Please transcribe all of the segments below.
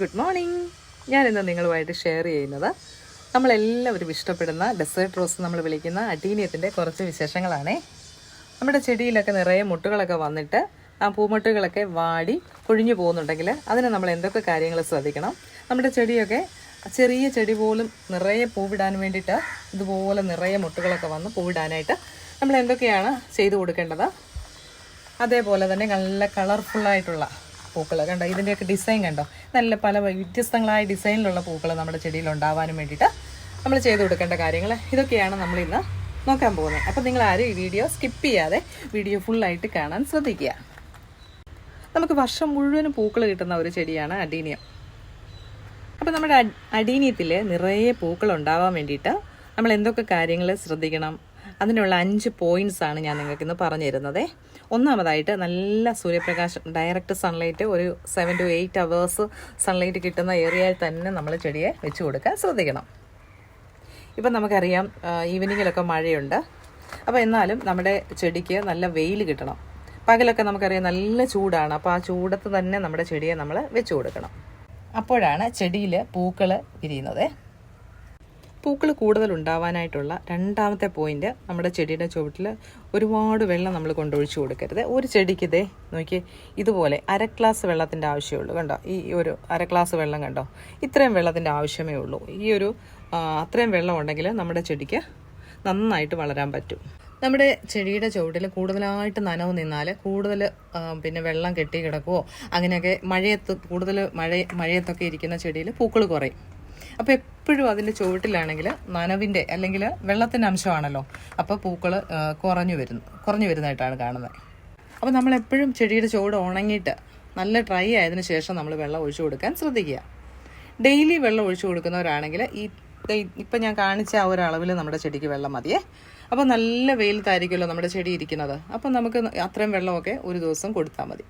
Good morning ഞാനിന്ന് നിങ്ങളുമായിട്ട് share ചെയ്യുന്നത് നമ്മളെല്ലാവരും ഇഷ്ടപ്പെടുന്ന ഡെസേർട്ട് റോസ് നമ്മൾ വിളിക്കുന്ന അടീനിയത്തിന്റെ കുറച്ച് വിശേഷങ്ങളാണേ. നമ്മുടെ ചെടിയിലൊക്കെ നിറയെ മുട്ടുകളൊക്കെ വന്നിട്ട് ആ പൂമുട്ടുകളൊക്കെ വാടി കൊഴിഞ്ഞു പോകുന്നുണ്ടെങ്കിൽ അതിന് നമ്മൾ എന്തൊക്കെ കാര്യങ്ങൾ ശ്രദ്ധിക്കണം? നമ്മുടെ ചെടിയൊക്കെ ചെറിയ ചെടി പോലും നിറയെ പൂവിടാൻ വേണ്ടിയിട്ട് ഇതുപോലെ നിറയെ മുട്ടുകളൊക്കെ വന്ന് പൂവിടാനായിട്ട് നമ്മൾ എന്തൊക്കെയാണ് ചെയ്തു കൊടുക്കേണ്ടത്? അതേപോലെ തന്നെ നല്ല കളർഫുള്ളായിട്ടുള്ള പൂക്കൾ കണ്ടോ ഇതിന്റെയൊക്കെ ഡിസൈൻ കണ്ടോ? നല്ല പല വ്യത്യസ്തങ്ങളായ ഡിസൈനിലുള്ള പൂക്കൾ നമ്മുടെ ചെടിയിൽ ഉണ്ടാവാനും വേണ്ടിയിട്ട് നമ്മൾ ചെയ്ത് കൊടുക്കേണ്ട കാര്യങ്ങൾ ഇതൊക്കെയാണ് നമ്മൾ ഇന്ന് നോക്കാൻ പോകുന്നത്. അപ്പോൾ നിങ്ങൾ ആരും ഈ വീഡിയോ സ്കിപ്പ് ചെയ്യാതെ വീഡിയോ ഫുള്ളായിട്ട് കാണാൻ ശ്രദ്ധിക്കുക. നമുക്ക് വർഷം മുഴുവനും പൂക്കൾ കിട്ടുന്ന ഒരു ചെടിയാണ് അഡീനിയം അപ്പോൾ നമ്മുടെ അഡീനിയത്തിൽ നിറയെ പൂക്കൾ ഉണ്ടാവാൻ വേണ്ടിയിട്ട് നമ്മൾ എന്തൊക്കെ കാര്യങ്ങൾ ശ്രദ്ധിക്കണം? അതിനുള്ള അഞ്ച് പോയിന്റ്സ് ആണ് ഞാൻ നിങ്ങൾക്ക് ഇന്ന് പറഞ്ഞു തരുന്നത് ഒന്നാമതായിട്ട് നല്ല സൂര്യപ്രകാശം ഡയറക്റ്റ് സൺലൈറ്റ് ഒരു seven to eight hours sunlight കിട്ടുന്ന ഏരിയയിൽ തന്നെ നമ്മൾ ചെടിയെ വെച്ച് കൊടുക്കാൻ ശ്രദ്ധിക്കണം. ഇപ്പം നമുക്കറിയാം ഈവനിങ്ങിലൊക്കെ മഴയുണ്ട്. അപ്പോൾ എന്നാലും നമ്മുടെ ചെടിക്ക് നല്ല വെയിൽ കിട്ടണം. പകലൊക്കെ നമുക്കറിയാം നല്ല ചൂടാണ്. അപ്പോൾ ആ ചൂടത്ത് തന്നെ നമ്മുടെ ചെടിയെ നമ്മൾ വെച്ച് കൊടുക്കണം. അപ്പോഴാണ് ചെടിയിൽ പൂക്കൾ വിരിയുന്നത്. പൂക്കൾ കൂടുതൽ ഉണ്ടാവാനായിട്ടുള്ള രണ്ടാമത്തെ പോയിന്റ് നമ്മുടെ ചെടിയുടെ ചുവട്ടിൽ ഒരുപാട് വെള്ളം നമ്മൾ കൊണ്ടൊഴിച്ചു കൊടുക്കരുത്. ഒരു ചെടിക്ക് ഇതേ നോക്കി ഇതുപോലെ അര ഗ്ലാസ് വെള്ളത്തിന്റെ ആവശ്യമുള്ളൂ. കണ്ടോ? ഈ ഒരു അര ഗ്ലാസ് വെള്ളം കണ്ടോ? ഇത്രയും വെള്ളത്തിന്റെ ആവശ്യമേ ഉള്ളൂ. ഈ ഒരു അത്രയും വെള്ളം ഉണ്ടെങ്കിൽ നമ്മുടെ ചെടിക്ക് നന്നായിട്ട് വളരാൻ പറ്റും. നമ്മുടെ ചെടിയുടെ ചുവട്ടിൽ കൂടുതലായിട്ട് നനവ് നിന്നാൽ കൂടുതൽ പിന്നെ വെള്ളം കെട്ടി കിടക്കുവോ അങ്ങനെയൊക്കെ മഴയത്ത് കൂടുതൽ മഴ മഴയത്തൊക്കെ ഇരിക്കുന്ന ചെടിയിൽ പൂക്കൾ കുറയും. അപ്പോൾ എപ്പോഴും അതിന്റെ ചുവട്ടിലാണെങ്കിൽ നനവിന്റെ അല്ലെങ്കിൽ വെള്ളത്തിന്റെ അംശമാണല്ലോ. അപ്പോൾ പൂക്കൾ കുറഞ്ഞു വരുന്നു കുറഞ്ഞു വരുന്നതായിട്ടാണ് കാണുന്നത്. അപ്പോൾ നമ്മൾ എപ്പോഴും ചെടിയുടെ ചുവട് ഉണങ്ങിയിട്ട് നല്ല ഡ്രൈ ആയതിനു ശേഷം നമ്മൾ വെള്ളം ഒഴിച്ചു കൊടുക്കാൻ ശ്രദ്ധിക്കുക. ഡെയിലി വെള്ളം ഒഴിച്ചു കൊടുക്കുന്നവരാണെങ്കിൽ ഈ ഇപ്പം ഞാൻ കാണിച്ച ആ ഒരു നമ്മുടെ ചെടിക്ക് വെള്ളം മതിയേ. അപ്പോൾ നല്ല വെയിലത്തായിരിക്കുമല്ലോ നമ്മുടെ ചെടി ഇരിക്കുന്നത്. അപ്പം നമുക്ക് അത്രയും വെള്ളമൊക്കെ ഒരു ദിവസം കൊടുത്താൽ മതി.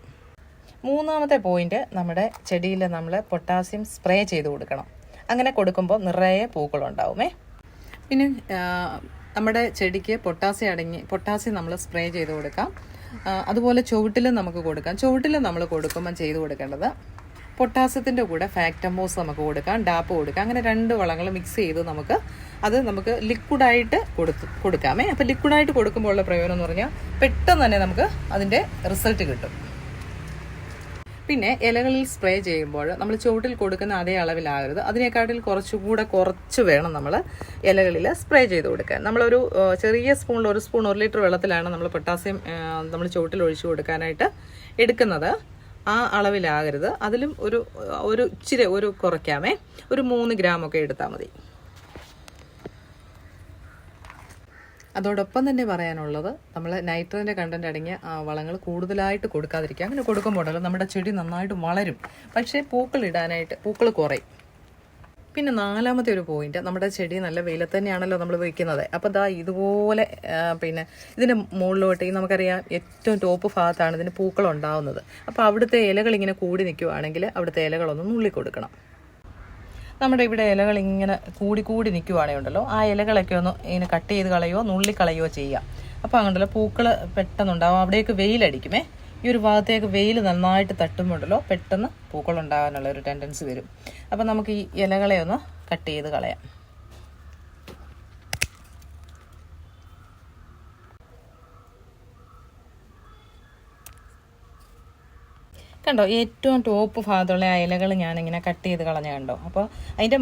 മൂന്നാമത്തെ പോയിന്റ് നമ്മുടെ ചെടിയിൽ നമ്മൾ പൊട്ടാസ്യം സ്പ്രേ ചെയ്ത് കൊടുക്കണം. അങ്ങനെ കൊടുക്കുമ്പോൾ നിറയെ പൂക്കളുണ്ടാവുമേ. പിന്നെ നമ്മുടെ ചെടിക്ക് പൊട്ടാസ്യം അടങ്ങി പൊട്ടാസ്യം നമ്മൾ സ്പ്രേ ചെയ്ത് കൊടുക്കാം. അതുപോലെ ചുവട്ടിലും നമുക്ക് കൊടുക്കാം. ചുവട്ടിലും നമ്മൾ കൊടുക്കുമ്പോൾ ചെയ്ത് കൊടുക്കേണ്ടത് പൊട്ടാസ്യത്തിന്റെ കൂടെ ഫാക്ടമോസ് നമുക്ക് കൊടുക്കാം ഡാപ്പ് കൊടുക്കാം. അങ്ങനെ രണ്ട് വളങ്ങൾ മിക്സ് ചെയ്ത് നമുക്ക് അത് നമുക്ക് ലിക്വിഡായിട്ട് കൊടുത്ത് കൊടുക്കാമേ. അപ്പോൾ ലിക്വിഡായിട്ട് കൊടുക്കുമ്പോൾ ഉള്ള പ്രയോജനം എന്ന് പറഞ്ഞാൽ പെട്ടെന്ന് തന്നെ നമുക്ക് അതിന്റെ റിസൾട്ട് കിട്ടും. പിന്നെ ഇലകളിൽ സ്പ്രേ ചെയ്യുമ്പോൾ നമ്മൾ ചുവട്ടിൽ കൊടുക്കുന്ന അതേ അളവിലാകരുത്. അതിനേക്കാട്ടിൽ കുറച്ചുകൂടെ കുറച്ച് വേണം നമ്മൾ ഇലകളിൽ സ്പ്രേ ചെയ്ത് കൊടുക്കാൻ. നമ്മളൊരു ചെറിയ സ്പൂണിൽ ഒരു സ്പൂൺ ഒരു ലിറ്റർ വെള്ളത്തിലാണ് നമ്മൾ പൊട്ടാസ്യം നമ്മൾ ചുവട്ടിൽ ഒഴിച്ചു കൊടുക്കാനായിട്ട് എടുക്കുന്നത്. ആ അളവിലാകരുത്. അതിലും ഒരു ഒരു ഇച്ചിരി ഒരു കുറയ്ക്കാമേ. ഒരു മൂന്ന് ഗ്രാമൊക്കെ എടുത്താൽ മതി. അതോടൊപ്പം തന്നെ പറയാനുള്ളത് നമ്മൾ നൈട്രജന്റെ കണ്ടന്റ് അടങ്ങിയ ആ, വളങ്ങൾ കൂടുതലായിട്ട് കൊടുക്കാതിരിക്കുക. അങ്ങനെ കൊടുക്കുമ്പോഴല്ലോ നമ്മുടെ ചെടി നന്നായിട്ട് വളരും. പക്ഷേ പൂക്കൾ ഇടാനായിട്ട് പൂക്കൾ കുറയും. പിന്നെ നാലാമത്തെ ഒരു പോയിന്റ് നമ്മുടെ ചെടി നല്ല വെയിലത്ത് തന്നെയാണല്ലോ നമ്മൾ വയ്ക്കുന്നത് അപ്പോൾ ദാ ഇതുപോലെ പിന്നെ ഇതിന്റെ മുകളിലോട്ട് ഈ നമുക്കറിയാം ഏറ്റവും ടോപ്പ് ഭാഗത്താണ് ഇതിന് പൂക്കൾ ഉണ്ടാവുന്നത്. അപ്പോൾ അവിടുത്തെ ഇലകൾ ഇങ്ങനെ കൂടി നിൽക്കുവാണെങ്കിൽ അവിടുത്തെ ഇലകളൊന്ന് നുള്ളി കൊടുക്കണം നമ്മുടെ ഇവിടെ ഇലകൾ ഇങ്ങനെ കൂടി കൂടി നിൽക്കുവാണെങ്കിൽ ഉണ്ടല്ലോ. ആ ഇലകളൊക്കെ ഒന്ന് ഇങ്ങനെ കട്ട് ചെയ്ത് കളയോ നുള്ളി കളയോ ചെയ്യാം. അപ്പോൾ അങ്ങോട്ടല്ലോ പൂക്കൾ പെട്ടെന്നുണ്ടാവും. അവിടേക്ക് വെയിലടിക്കുമേ. ഈ ഒരു ഭാഗത്തേക്ക് വെയിൽ നന്നായിട്ട് തട്ടുമ്പോണ്ടല്ലോ പെട്ടെന്ന് പൂക്കളുണ്ടാകാനുള്ള ഒരു ടെൻഡൻസി വരും. അപ്പോൾ നമുക്ക് ഈ ഇലകളെ ഒന്ന് കട്ട് ചെയ്ത് കളയാം. കണ്ടോ ഏറ്റവും ടോപ്പ് ഭാഗത്തുള്ള ആ ഇലകൾ ഞാനിങ്ങനെ കട്ട് ചെയ്ത് കളഞ്ഞ കണ്ടോ. അപ്പോൾ അതിന്റെ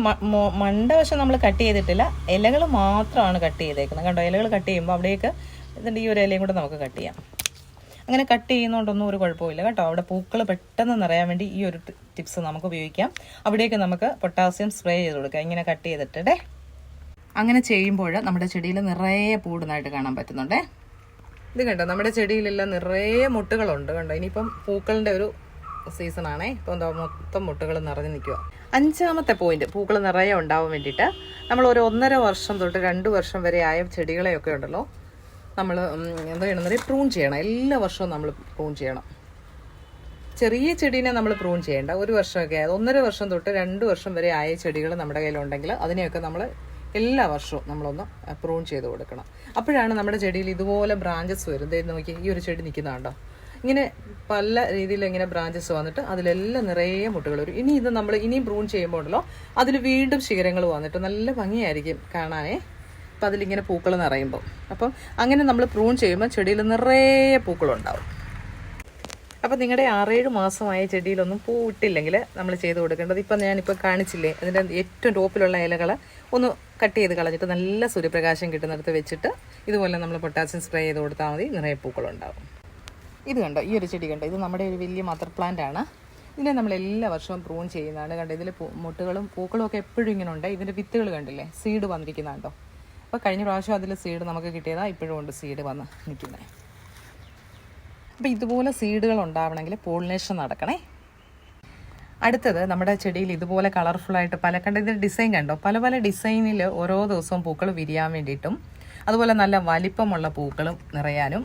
മണ്ടവശം നമ്മൾ കട്ട് ചെയ്തിട്ടില്ല ഇലകൾ മാത്രമാണ് കട്ട് ചെയ്തേക്കുന്നത്. കണ്ടോ ഇലകൾ കട്ട് ചെയ്യുമ്പോൾ അവിടേക്ക് ഇതിന്റെ ഈ ഒരു ഇലയും കൂടെ നമുക്ക് കട്ട് ചെയ്യാം. അങ്ങനെ കട്ട് ചെയ്യുന്നതുകൊണ്ടൊന്നും ഒരു കുഴപ്പമില്ല കേട്ടോ. അവിടെ പൂക്കൾ പെട്ടെന്ന് നിറയാൻ വേണ്ടി ഈ ഒരു ടിപ്സ് നമുക്ക് ഉപയോഗിക്കാം. അവിടേക്ക് നമുക്ക് പൊട്ടാസ്യം സ്പ്രേ ചെയ്ത് കൊടുക്കാം. ഇങ്ങനെ കട്ട് ചെയ്തിട്ടേ അങ്ങനെ ചെയ്യുമ്പോൾ നമ്മുടെ ചെടിയിൽ നിറയെ പൂടുന്നതായിട്ട് കാണാൻ പറ്റുന്നുണ്ടേ. ഇത് കണ്ടോ നമ്മുടെ ചെടിയിലെല്ലാം നിറയെ മുട്ടുകളുണ്ട്. കണ്ടോ ഇനിയിപ്പം പൂക്കളുടെ ഒരു സീസണാണേ ഇപ്പം എന്താ മൊത്തം മുട്ടുകൾ നിറഞ്ഞു നിൽക്കുക അഞ്ചാമത്തെ പോയിന്റ് പൂക്കൾ നിറയെ ഉണ്ടാവാൻ വേണ്ടിയിട്ട് നമ്മൾ ഒരു ഒന്നര വർഷം തൊട്ട് രണ്ട് വർഷം വരെ ആയ ചെടികളെയൊക്കെ ഉണ്ടല്ലോ. നമ്മൾ എന്താ ചെയ്യണമെന്നറിയാം പ്രൂൺ ചെയ്യണം. എല്ലാ വർഷവും നമ്മൾ പ്രൂൺ ചെയ്യണം. ചെറിയ ചെടീനെ നമ്മൾ പ്രൂൺ ചെയ്യേണ്ട. ഒരു വർഷമൊക്കെ ആയത് ഒന്നര വർഷം തൊട്ട് രണ്ട് വർഷം വരെ ആയ ചെടികൾ നമ്മുടെ കയ്യിലുണ്ടെങ്കിൽ അതിനെയൊക്കെ നമ്മൾ എല്ലാ വർഷവും നമ്മളൊന്ന് പ്രൂൺ ചെയ്ത് കൊടുക്കണം. അപ്പോഴാണ് നമ്മുടെ ചെടിയിൽ ഇതുപോലെ ബ്രാഞ്ചസ് വരുന്നത്. നോക്കി ഈ ഒരു ചെടി നിൽക്കുന്ന കണ്ടോ ഇങ്ങനെ പല രീതിയിൽ ഇങ്ങനെ ബ്രാഞ്ചസ് വന്നിട്ട് അതിലെല്ലാം നിറയെ മുട്ടുകൾ വരും. ഇനി ഇത് നമ്മൾ ഇനിയും പ്രൂൺ ചെയ്യുമ്പോൾ ഉണ്ടല്ലോ അതിൽ വീണ്ടും ശിഖരങ്ങൾ വന്നിട്ട് നല്ല ഭംഗിയായിരിക്കും കാണാനേ. അപ്പം അതിലിങ്ങനെ പൂക്കൾ നിറയുമ്പോൾ അപ്പം അങ്ങനെ നമ്മൾ പ്രൂൺ ചെയ്യുമ്പോൾ ചെടിയിൽ നിറയെ പൂക്കളുണ്ടാവും. അപ്പം നിങ്ങളുടെ ആറേഴ് മാസമായ ചെടിയിലൊന്നും പൂവിട്ടില്ലെങ്കിൽ നമ്മൾ ചെയ്ത് കൊടുക്കേണ്ടത് ഇപ്പം ഞാനിപ്പോൾ കാണിച്ചില്ലേ അതിന്റെ ഏറ്റവും ടോപ്പിലുള്ള ഇലകൾ ഒന്ന് കട്ട് ചെയ്ത് കളഞ്ഞിട്ട് നല്ല സൂര്യപ്രകാശം കിട്ടുന്നിടത്ത് വെച്ചിട്ട് ഇതുപോലെ നമ്മൾ പൊട്ടാസ്യം സ്പ്രേ ചെയ്ത് കൊടുത്താൽ മതി നിറയെ പൂക്കളുണ്ടാവും. ഇത് കണ്ടോ ഈ ഒരു ചെടി കണ്ടോ? ഇത് നമ്മുടെ ഒരു വലിയ മദർ പ്ലാന്റ് ആണ്. ഇതിനെ നമ്മൾ എല്ലാ വർഷവും പ്രൂൺ ചെയ്യുന്നതാണ്. കണ്ടോ ഇതിൽ മുട്ടുകളും പൂക്കളും ഒക്കെ എപ്പോഴും ഇങ്ങനെ ഉണ്ട്. ഇതിന്റെ വിത്തുകൾ കണ്ടില്ലേ സീഡ് വന്നിരിക്കുന്നുണ്ടോ അപ്പോൾ കഴിഞ്ഞ പ്രാവശ്യം അതിൽ സീഡ് നമുക്ക് കിട്ടിയതാണ് ഇപ്പോഴും ഉണ്ട് സീഡ് വന്ന് നിൽക്കുന്നത് അപ്പോൾ ഇതുപോലെ സീഡുകൾ ഉണ്ടാവണമെങ്കിൽ പോളിനേഷൻ നടക്കണേ. അടുത്തത് നമ്മുടെ ചെടിയിൽ ഇതുപോലെ കളർഫുള്ളായിട്ട് പല കണ്ട ഇതിന്റെ ഡിസൈൻ കണ്ടോ? പല പല ഡിസൈനിൽ ഓരോ ദിവസവും പൂക്കൾ വിരിയാൻ വേണ്ടിയിട്ടും അതുപോലെ നല്ല വലിപ്പമുള്ള പൂക്കളും നിറയാനും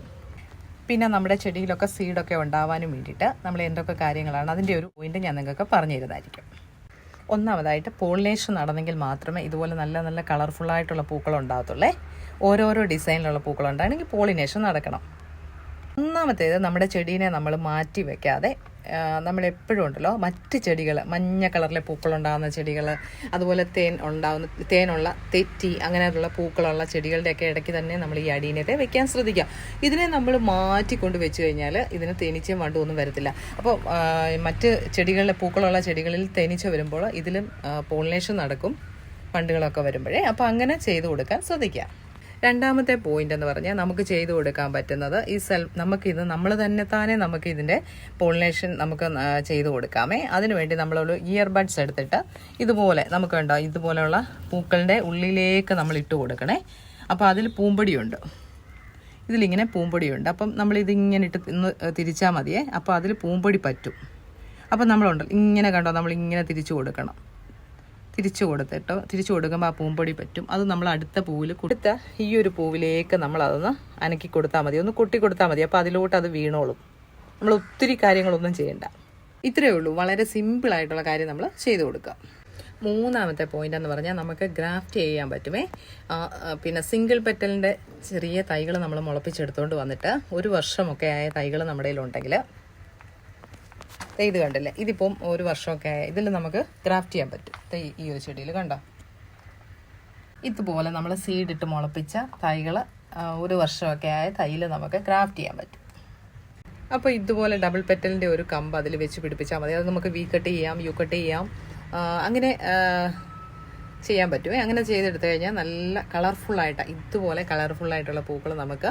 പിന്നെ നമ്മുടെ ചെടിയിലൊക്കെ സീഡൊക്കെ ഉണ്ടാവാനും വേണ്ടിയിട്ട് നമ്മൾ എന്തൊക്കെ കാര്യങ്ങളാണ് അതിന്റെ ഒരു പോയിന്റ് ഞാൻ നിങ്ങൾക്ക് പറഞ്ഞു തരുന്നതായിരിക്കും. ഒന്നാമതായിട്ട് പോളിനേഷൻ നടന്നെങ്കിൽ മാത്രമേ ഇതുപോലെ നല്ല നല്ല കളർഫുള്ളായിട്ടുള്ള പൂക്കൾ ഉണ്ടാകത്തുള്ളേ. ഓരോരോ ഡിസൈനിലുള്ള പൂക്കൾ ഉണ്ടാകണമെങ്കിൽ പോളിനേഷൻ നടക്കണം. ഒന്നാമത്തേത് നമ്മുടെ ചെടീനെ നമ്മൾ മാറ്റി വെക്കാതെ നമ്മൾ എപ്പോഴും ഉണ്ടല്ലോ മറ്റ് ചെടികൾ മഞ്ഞ കളറിലെ പൂക്കളുണ്ടാകുന്ന ചെടികൾ അതുപോലെ തേൻ ഉണ്ടാകുന്ന തേനുള്ള തെറ്റി അങ്ങനെയുള്ള പൂക്കളുള്ള ചെടികളുടെയൊക്കെ ഇടയ്ക്ക് തന്നെ നമ്മൾ ഈ അടീനത്തെ വെക്കാൻ ശ്രദ്ധിക്കുക ഇതിനെ നമ്മൾ മാറ്റിക്കൊണ്ട് വെച്ച് കഴിഞ്ഞാൽ ഇതിന് തേനീച്ചയും വണ്ടും ഒന്നും വരത്തില്ല. അപ്പോൾ മറ്റ് ചെടികളിലെ പൂക്കളുള്ള ചെടികളിൽ തേനീച്ച വരുമ്പോൾ ഇതിലും പോളിനേഷൻ നടക്കും പണ്ടുകളൊക്കെ വരുമ്പോഴേ. അപ്പോൾ അങ്ങനെ ചെയ്തു കൊടുക്കാൻ ശ്രദ്ധിക്കുക രണ്ടാമത്തെ പോയിന്റ് എന്ന് പറഞ്ഞാൽ നമുക്ക് ചെയ്തു കൊടുക്കാൻ പറ്റുന്നത് ഈ സെൽ നമുക്കിത് നമ്മൾ തന്നെ താനെ നമുക്ക് ഇതിന്റെ പോളിനേഷൻ നമുക്ക് ചെയ്തു കൊടുക്കാമേ. അതിനുവേണ്ടി നമ്മളൊരു ഇയർബഡ്സ് എടുത്തിട്ട് ഇതുപോലെ നമുക്ക് ഉണ്ടോ ഇതുപോലെയുള്ള പൂക്കളുടെ ഉള്ളിലേക്ക് നമ്മൾ ഇട്ട് കൊടുക്കണേ. അപ്പോൾ അതിൽ പൂമ്പൊടിയുണ്ട്. ഇതിലിങ്ങനെ പൂമ്പൊടിയുണ്ട്. അപ്പം നമ്മൾ ഇതിങ്ങനെ ഇട്ട് തിരിച്ചാൽ മതിയേ. അപ്പോൾ അതിൽ പൂമ്പൊടി പറ്റും. അപ്പം നമ്മളുണ്ടല്ലോ ഇങ്ങനെ കണ്ടോ നമ്മളിങ്ങനെ തിരിച്ചു കൊടുക്കണം. തിരിച്ചു കൊടുത്തിട്ടോ തിരിച്ചു കൊടുക്കുമ്പോൾ ആ പൂമ്പൊടി പറ്റും. അത് നമ്മൾ അടുത്ത പൂവിൽ കൊടുത്ത ഈ ഒരു പൂവിലേക്ക് നമ്മൾ അതൊന്ന് അനക്കി കൊടുത്താൽ മതി. ഒന്ന് കൊട്ടി കൊടുത്താൽ മതി. അപ്പോൾ അതിലോട്ട് അത് വീണോളും. നമ്മൾ ഒത്തിരി കാര്യങ്ങളൊന്നും ചെയ്യണ്ട. ഇത്രയേ ഉള്ളൂ. വളരെ സിമ്പിളായിട്ടുള്ള കാര്യം നമ്മൾ ചെയ്തു കൊടുക്കുക മൂന്നാമത്തെ പോയിന്റ് എന്ന് പറഞ്ഞാൽ നമുക്ക് ഗ്രാഫ്റ്റ് ചെയ്യാൻ പറ്റുമേ. പിന്നെ സിംഗിൾ പെറ്റലിന്റെ ചെറിയ തൈകൾ നമ്മൾ മുളപ്പിച്ചെടുത്തുകൊണ്ട് വന്നിട്ട് ഒരു വർഷമൊക്കെ ആയ തൈകൾ നമ്മുടെ കയ്യിലുണ്ടെങ്കിൽ ഇത് കണ്ടില്ലേ? ഇതിപ്പം ഒരു വർഷമൊക്കെ ആയ. ഇതിൽ നമുക്ക് ക്രാഫ്റ്റ് ചെയ്യാൻ പറ്റും. തൈ ഈ ഒരു ചെടിയിൽ കണ്ടോ? ഇതുപോലെ നമ്മൾ സീഡ് ഇട്ട് മുളപ്പിച്ച തൈകൾ ഒരു വർഷമൊക്കെ ആയ തൈയിൽ നമുക്ക് ക്രാഫ്റ്റ് ചെയ്യാൻ പറ്റും. അപ്പോൾ ഇതുപോലെ ഡബിൾ പെറ്റലിന്റെ ഒരു കമ്പ് അതിൽ വെച്ച് പിടിപ്പിച്ചാൽ മതി. അത് നമുക്ക് വി കട്ട് ചെയ്യാം യു കട്ട് ചെയ്യാം. അങ്ങനെ ചെയ്യാൻ പറ്റുമേ അങ്ങനെ ചെയ്തെടുത്തു കഴിഞ്ഞാൽ നല്ല കളർഫുള്ളായിട്ട് ഇതുപോലെ കളർഫുള്ളായിട്ടുള്ള പൂക്കൾ നമുക്ക്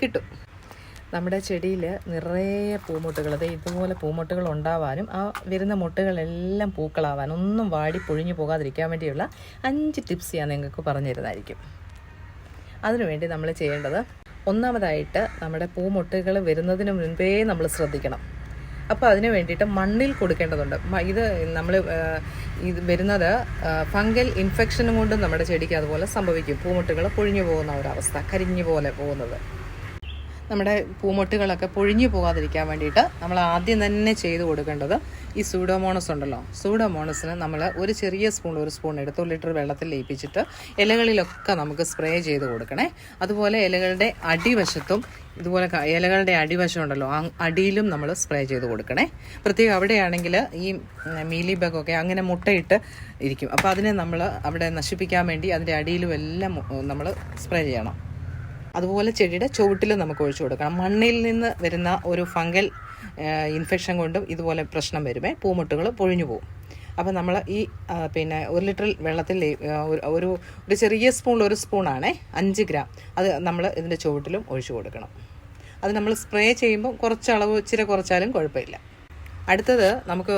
കിട്ടും. നമ്മുടെ ചെടിയിൽ നിറയെ പൂമുട്ടുകൾ ദേ ഇതുപോലെ പൂമുട്ടുകൾ ഉണ്ടാവാനും ആ വരുന്ന മുട്ടുകളെല്ലാം പൂക്കളാവാനും ഒന്നും വാടി പൊഴിഞ്ഞു പോകാതിരിക്കാൻ വേണ്ടിയുള്ള അഞ്ച് ടിപ്സ് ഞാൻ നിങ്ങൾക്ക് പറഞ്ഞു തരുന്നതായിരിക്കും അതിനുവേണ്ടി നമ്മൾ ചെയ്യേണ്ടത് ഒന്നാമതായിട്ട് നമ്മുടെ പൂമുട്ടുകൾ വരുന്നതിന് മുൻപേ നമ്മൾ ശ്രദ്ധിക്കണം. അപ്പോൾ അതിന് വേണ്ടിയിട്ട് മണ്ണിൽ കൊടുക്കേണ്ടതുണ്ട്. ഇത് നമ്മൾ ഇത് വരുന്നത് ഫംഗൽ ഇൻഫെക്ഷനും കൊണ്ടും നമ്മുടെ ചെടിക്ക് അതുപോലെ സംഭവിക്കും. പൂമുട്ടുകൾ പൊഴിഞ്ഞു പോകുന്ന ഒരവസ്ഥ കരിഞ്ഞു പോലെ പോകുന്നത്. നമ്മുടെ പൂമൊട്ടുകളൊക്കെ പൊഴിഞ്ഞു പോകാതിരിക്കാൻ വേണ്ടിയിട്ട് നമ്മൾ ആദ്യം തന്നെ ചെയ്ത് കൊടുക്കേണ്ടത് ഈ സൂഡോമോണസ് ഉണ്ടല്ലോ. സൂഡോമോണസിന് നമ്മൾ ഒരു ചെറിയ സ്പൂൺ ഒരു സ്പൂൺ എടുത്ത് ഒരു ലിറ്റർ വെള്ളത്തിൽ ലയിപ്പിച്ചിട്ട് ഇലകളിലൊക്കെ നമുക്ക് സ്പ്രേ ചെയ്ത് കൊടുക്കണേ. അതുപോലെ ഇലകളുടെ അടിവശത്തും ഇതുപോലെ ഇലകളുടെ അടിവശം ഉണ്ടല്ലോ അടിയിലും നമ്മൾ സ്പ്രേ ചെയ്ത് കൊടുക്കണേ. പ്രത്യേകം അവിടെയാണെങ്കിൽ ഈ മീലി ബഗൊക്കെ അങ്ങനെ മുട്ടയിട്ട് ഇരിക്കും. അപ്പോൾ അതിനെ നമ്മൾ അവിടെ നശിപ്പിക്കാൻ വേണ്ടി അതിന്റെ അടിയിലും എല്ലാം നമ്മൾ സ്പ്രേ ചെയ്യണം. അതുപോലെ ചെടിയുടെ ചുവട്ടിലും നമുക്ക് ഒഴിച്ചു കൊടുക്കണം. മണ്ണിൽ നിന്ന് വരുന്ന ഒരു ഫംഗൽ ഇൻഫെക്ഷൻ കൊണ്ടും ഇതുപോലെ പ്രശ്നം വരുമേ. പൂമുട്ടുകൾ പൊഴിഞ്ഞു പോകും അപ്പോൾ നമ്മൾ ഈ പിന്നെ ഒരു ലിറ്റർ വെള്ളത്തിൽ ഒരു- ഒരു ചെറിയ സ്പൂൺ ഒരു സ്പൂണാണേ അഞ്ച് ഗ്രാം. അത് നമ്മൾ ഇതിന്റെ ചുവട്ടിലും ഒഴിച്ചു കൊടുക്കണം. അത് നമ്മൾ സ്പ്രേ ചെയ്യുമ്പോൾ കുറച്ചളവ് അളവ് ഇച്ചിരി കുറച്ചാലും കുഴപ്പമില്ല. അടുത്തത് നമുക്ക്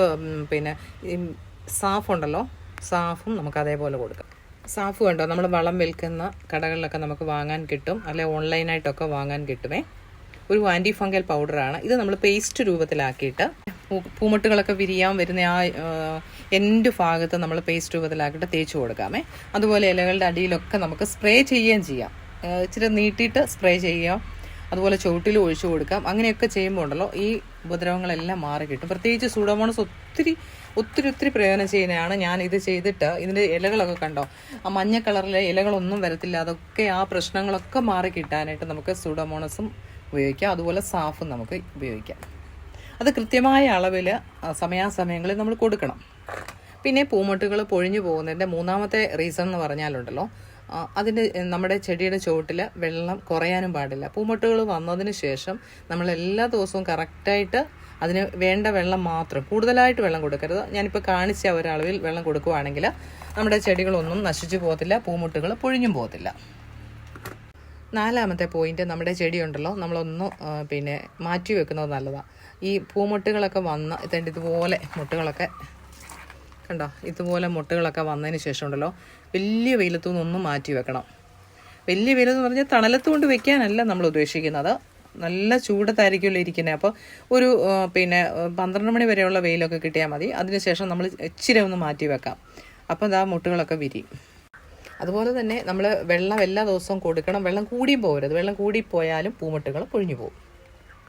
പിന്നെ സാഫ് ഉണ്ടല്ലോ സാഫും നമുക്ക് അതേപോലെ കൊടുക്കാം. സാഫ് കണ്ടോ? നമ്മൾ വളം വിൽക്കുന്ന കടകളിലൊക്കെ നമുക്ക് വാങ്ങാൻ കിട്ടും. അല്ലെ ഓൺലൈനായിട്ടൊക്കെ വാങ്ങാൻ കിട്ടുമേ ഒരു ആന്റി ഫംഗൽ പൗഡറാണ്. ഇത് നമ്മൾ പേസ്റ്റ് രൂപത്തിലാക്കിയിട്ട് പൂമുട്ടുകളൊക്കെ വിരിയാൻ വരുന്ന ആ എന്റെ ഭാഗത്ത് നമ്മൾ പേസ്റ്റ് രൂപത്തിലാക്കിയിട്ട് തേച്ച് കൊടുക്കാമേ. അതുപോലെ ഇലകളുടെ അടിയിലൊക്കെ നമുക്ക് സ്പ്രേ ചെയ്യുകയും ചെയ്യാം. ഇച്ചിരി നീട്ടിയിട്ട് സ്പ്രേ ചെയ്യാം അതുപോലെ ചുവട്ടിൽ ഒഴിച്ചു കൊടുക്കാം. അങ്ങനെയൊക്കെ ചെയ്യുമ്പോൾ ഉണ്ടല്ലോ ഈ ഉപദ്രവങ്ങളെല്ലാം മാറി കിട്ടും. പ്രത്യേകിച്ച് സൂഡോമോണസ് ഒത്തിരി ഒത്തിരി ഒത്തിരി പ്രയോജനം ചെയ്യുന്നതാണ് ഞാൻ ഇത് ചെയ്തിട്ട്. ഇതിന്റെ ഇലകളൊക്കെ കണ്ടോ? ആ മഞ്ഞ കളറിലെ ഇലകളൊന്നും വരത്തില്ല. അതൊക്കെ ആ പ്രശ്നങ്ങളൊക്കെ മാറി കിട്ടാനായിട്ട് നമുക്ക് സൂഡോമോണസും ഉപയോഗിക്കാം. അതുപോലെ സാഫും നമുക്ക് ഉപയോഗിക്കാം. അത് കൃത്യമായ അളവിൽ സമയാസമയങ്ങളിൽ നമ്മൾ കൊടുക്കണം. പിന്നെ പൂമൊട്ടുകൾ പൊഴിഞ്ഞു പോകുന്നതിന്റെ മൂന്നാമത്തെ റീസൺ എന്ന് പറഞ്ഞാലുണ്ടല്ലോ അതിന്റെ നമ്മുടെ ചെടിയുടെ ചുവട്ടിൽ വെള്ളം കുറയാനും പാടില്ല. പൂമൊട്ടുകൾ വന്നതിന് ശേഷം നമ്മൾ എല്ലാ ദിവസവും കറക്റ്റായിട്ട് അതിന് വേണ്ട വെള്ളം മാത്രം കൂടുതലായിട്ട് വെള്ളം കൊടുക്കരുത്. ഞാനിപ്പോൾ കാണിച്ച ഒരളവിൽ വെള്ളം കൊടുക്കുവാണെങ്കിൽ നമ്മുടെ ചെടികളൊന്നും നശിച്ചു പോകത്തില്ല പൂമൊട്ടുകൾ പൊഴിഞ്ഞും പോകത്തില്ല. നാലാമത്തെ പോയിന്റ് നമ്മുടെ ചെടിയുണ്ടല്ലോ നമ്മളൊന്ന് പിന്നെ മാറ്റി വെക്കുന്നത് നല്ലതാണ് ഈ പൂമുട്ടുകളൊക്കെ വന്ന് ഇതിന്റെ ഇതുപോലെ മുട്ടുകളൊക്കെ കണ്ടോ? ഇതുപോലെ മുട്ടകളൊക്കെ വന്നതിന് ശേഷം ഉണ്ടല്ലോ വലിയ വെയിലത്തു നിന്നൊന്നും മാറ്റി വെക്കണം. വലിയ വെയിലെന്ന് പറഞ്ഞാൽ തണലത്ത് കൊണ്ട് വെക്കാനല്ല നമ്മൾ ഉദ്ദേശിക്കുന്നത്. നല്ല ചൂടത്തായിരിക്കുമല്ലോ ഇരിക്കുന്നത് അപ്പോൾ ഒരു പിന്നെ പന്ത്രണ്ട് മണി വരെയുള്ള വെയിലൊക്കെ കിട്ടിയാൽ മതി. അതിനുശേഷം നമ്മൾ ഇച്ചിരി ഒന്ന് മാറ്റി വെക്കാം. അപ്പോൾ ഇതാ മുട്ടുകളൊക്കെ വിരിയും അതുപോലെ തന്നെ നമ്മൾ വെള്ളം എല്ലാ ദിവസവും കൊടുക്കണം. വെള്ളം കൂടിയും പോകരുത് വെള്ളം കൂടി പോയാലും പൂമുട്ടുകൾ പൊഴിഞ്ഞു പോകും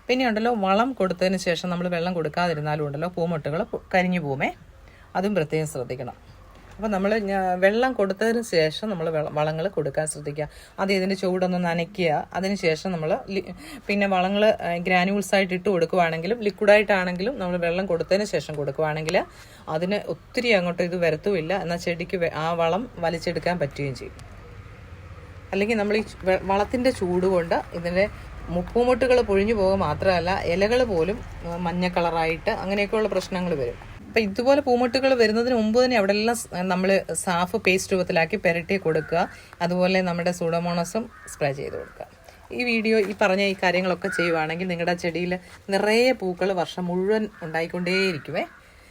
പിന്നെ ഉണ്ടല്ലോ വളം കൊടുത്തതിന് ശേഷം നമ്മൾ വെള്ളം കൊടുക്കാതിരുന്നാലും ഉണ്ടല്ലോ പൂമുട്ടുകൾ കരിഞ്ഞു പോകുമേ അതും പ്രത്യേകം ശ്രദ്ധിക്കണം. അപ്പോൾ നമ്മൾ വെള്ളം കൊടുത്തതിന് ശേഷം നമ്മൾ വളങ്ങൾ കൊടുക്കാൻ ശ്രദ്ധിക്കുക. അത് ഇതിന്റെ ചൂടൊന്ന് നനയ്ക്കുക. അതിന് ശേഷം നമ്മൾ പിന്നെ വളങ്ങൾ ഗ്രാനുവൽസ് ആയിട്ട് ഇട്ട് കൊടുക്കുവാണെങ്കിലും ലിക്വിഡായിട്ടാണെങ്കിലും നമ്മൾ വെള്ളം കൊടുത്തതിന് ശേഷം കൊടുക്കുവാണെങ്കിൽ അതിന് ഒത്തിരി അങ്ങോട്ട് ഇത് വരത്തുമില്ല എന്നാൽ ചെടിക്ക് ആ വളം വലിച്ചെടുക്കാൻ പറ്റുകയും ചെയ്യും. അല്ലെങ്കിൽ നമ്മൾ ഈ വളത്തിന്റെ ചൂട് കൊണ്ട് ഇതിന്റെ മുപ്പുമുട്ടുകൾ പൊഴിഞ്ഞു പോകുക മാത്രമല്ല ഇലകൾ പോലും മഞ്ഞ കളറായിട്ട് അങ്ങനെയൊക്കെയുള്ള പ്രശ്നങ്ങൾ വരും. അപ്പം ഇതുപോലെ പൂമുട്ടുകൾ വരുന്നതിന് മുമ്പ് തന്നെ അവിടെ എല്ലാം നമ്മൾ സാഫ് പേസ്റ്റ് രൂപത്തിലാക്കി പെരട്ടി കൊടുക്കുക. അതുപോലെ നമ്മുടെ സൂഡോമോണസും സ്പ്രേ ചെയ്ത് കൊടുക്കുക. ഈ വീഡിയോ ഈ പറഞ്ഞ ഈ കാര്യങ്ങളൊക്കെ ചെയ്യുവാണെങ്കിൽ നിങ്ങളുടെ ചെടിയിൽ നിറയെ പൂക്കൾ വർഷം മുഴുവൻ ഉണ്ടായിക്കൊണ്ടേയിരിക്കുമേ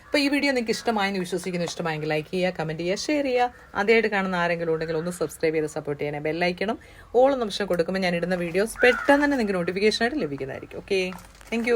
അപ്പോൾ ഈ വീഡിയോ നിങ്ങൾക്ക് ഇഷ്ടമായെന്ന് വിശ്വസിക്കുന്നു. ഇഷ്ടമായെങ്കിൽ ലൈക്ക് ചെയ്യുക കമന്റ് ചെയ്യുക ഷെയർ ചെയ്യുക. ആദ്യമായിട്ട് കാണുന്ന ആരെങ്കിലും ഉണ്ടെങ്കിൽ ഒന്ന് സബ്സ്ക്രൈബ് ചെയ്ത് സപ്പോർട്ട് ചെയ്യാൻ ബെല്ലൈക്കണം ഓൾ നിമിഷം കൊടുക്കുമ്പോൾ ഞാൻ ഇടുന്ന വീഡിയോസ് പെട്ടെന്ന് തന്നെ നിങ്ങൾക്ക് നോട്ടിഫിക്കേഷനായിട്ട് ലഭിക്കുന്നതായിരിക്കും. Okay thank